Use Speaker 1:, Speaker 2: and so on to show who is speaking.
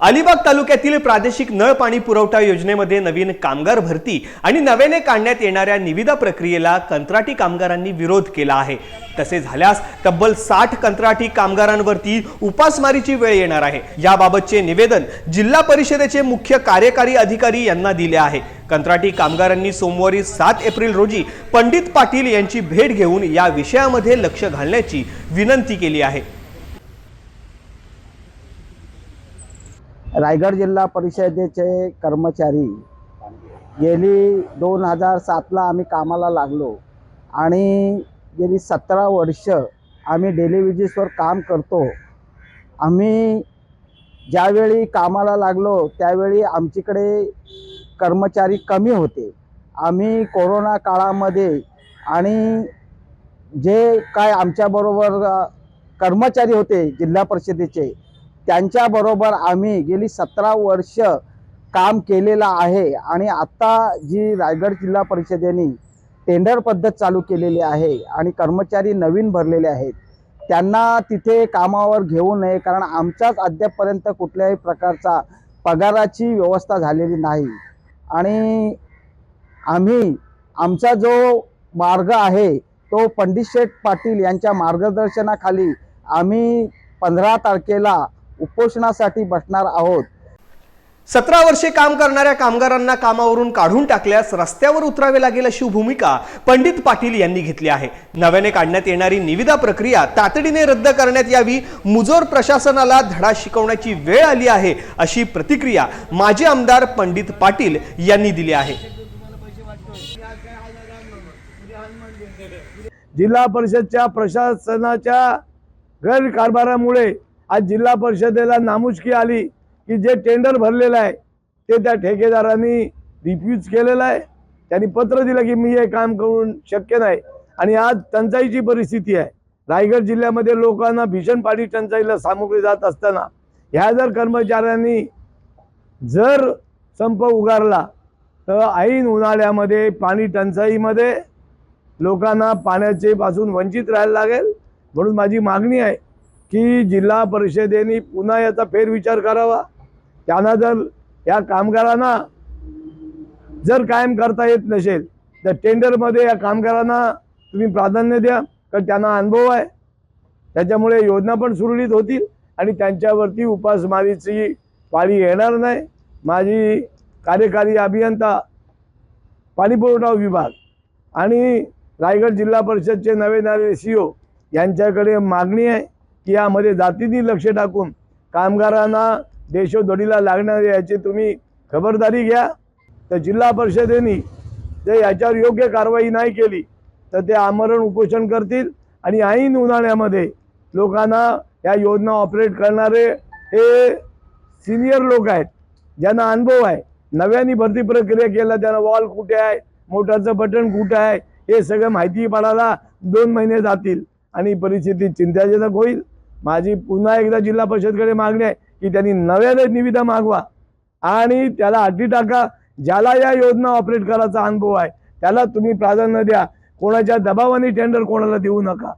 Speaker 1: अलिबाग तालुक्यातील प्रादेशिक नळ पाणी पुरवठा योजनेमध्ये नवीन कामगार भरती आणि नव्याने काढण्यात येणाऱ्या निविदा प्रक्रियेला कंत्राटी कामगारांनी विरोध केला आहे. तसे झाल्यास तब्बल साठ कंत्राटी कामगारांवरती उपासमारीची वेळ येणार आहे. याबाबतचे निवेदन जिल्हा परिषदेचे मुख्य कार्यकारी अधिकारी यांना दिले आहे. कंत्राटी कामगारांनी सोमवारी सात एप्रिल रोजी पंडित पाटील यांची भेट घेऊन या विषयामध्ये लक्ष घालण्याची विनंती केली आहे.
Speaker 2: रायगड जिल्हा परिषदेचे कर्मचारी. गेली दोन हजार सातला आम्ही कामाला लागलो. आणि गेली सतरा वर्ष आम्ही डेली विजेसवर काम करतो. आम्ही ज्यावेळी कामाला लागलो त्यावेळी आमच्याकडे कर्मचारी कमी होते. आम्ही कोरोना काळामध्ये आणि जे काय आमच्याबरोबर कर्मचारी होते जिल्हा परिषदेचे त्यांच्याबरोबर आम्ही गेली सतरा वर्ष काम केलेलं आहे आणि आत्ता जी रायगड जिल्हा परिषदेने टेंडर पद्धत चालू केलेली आहे आणि कर्मचारी नवीन भरलेले आहेत त्यांना तिथे कामावर घेऊ नये कारण आमच्याच अद्यापपर्यंत कुठल्याही प्रकारचा पगाराची व्यवस्था झालेली नाही. आणि आम्ही आमचा जो मार्ग आहे तो पंडित शेठ पाटील यांच्या मार्गदर्शनाखाली आम्ही पंधरा तारखेला उपोषणासाठी बसणार आहोत.
Speaker 1: सतरा वर्षे काम करणाऱ्या कामगारांना कामावरून काढून टाकल्यास रस्त्यावर उतरावे लागेल अशी भूमिका पंडित पाटील यांनी घेतली आहे. नव्याने काढण्यात येणारी निविदा प्रक्रिया तातडीने रद्द करण्यात यावी मुजोर प्रशासनाला धडा शिकवण्याची वेळ आली आहे अशी प्रतिक्रिया माजी आमदार पंडित पाटील यांनी दिली आहे.
Speaker 3: जिल्हा परिषदच्या प्रशासनाच्या गैरकारभारामुळे आज जिल्हा परिषदेला नामुष्की आली की जे टेंडर भरलेलं आहे ते त्या ठेकेदारांनी रिफ्यूज केलेलं आहे. त्यांनी पत्र दिलं की मी हे काम करून शक्य नाही. आणि आज टंचाईची परिस्थिती आहे. रायगड जिल्ह्यामध्ये लोकांना भीषण पाणी टंचाईला सामोरे जात असताना ह्या जर कर्मचाऱ्यांनी जर संप उगारला तर ऐन उन्हाळ्यामध्ये पाणी टंचाईमध्ये लोकांना पाण्याचे पासून वंचित राहायला लागेल. म्हणून माझी मागणी आहे की जिल्हा परिषदेने पुन्हा याचा फेरविचार करावा. त्यांना जर या कामगारांना जर कायम करता येत नसेल तर टेंडरमध्ये या कामगारांना तुम्ही प्राधान्य द्या कारण त्यांना अनुभव आहे. त्याच्यामुळे योजना पण सुरळीत होतील आणि त्यांच्यावरती उपासमारीची पाळी येणार नाही. माझी कार्यकारी अभियंता पाणीपुरवठा विभाग आणि रायगड जिल्हा परिषदचे नवे नवे सी ओ यांच्याकडे मागणी आहे. की यामध्ये जातीने लक्ष टाकून कामगारांना देशोधडीला लागणारे याची तुम्ही खबरदारी घ्या. तर जिल्हा परिषदेने जर याच्यावर योग्य कारवाई नाही केली तर ते आमरण उपोषण करतील आणि ऐन उन्हाळ्यामध्ये लोकांना या योजना ऑपरेट करणारे हे सिनियर लोक आहेत ज्यांना अनुभव आहे. नव्याने भरती प्रक्रिया केला त्यांना वॉल कुठे आहे मोटरचं बटन कुठे आहे हे सगळं माहिती पडायला दोन महिने जातील आणि परिस्थिती चिंताजनक होईल. माझी पुन्हा एकदा जिल्हा परिषदकडे मागणी आहे की त्यांनी नव्याने निविदा मागवा. आणि त्याला अटी टाका ज्याला या योजना ऑपरेट करायचा अनुभव आहे त्याला तुम्ही प्राधान्य द्या. कोणाच्या दबावाने टेंडर कोणाला देऊ नका.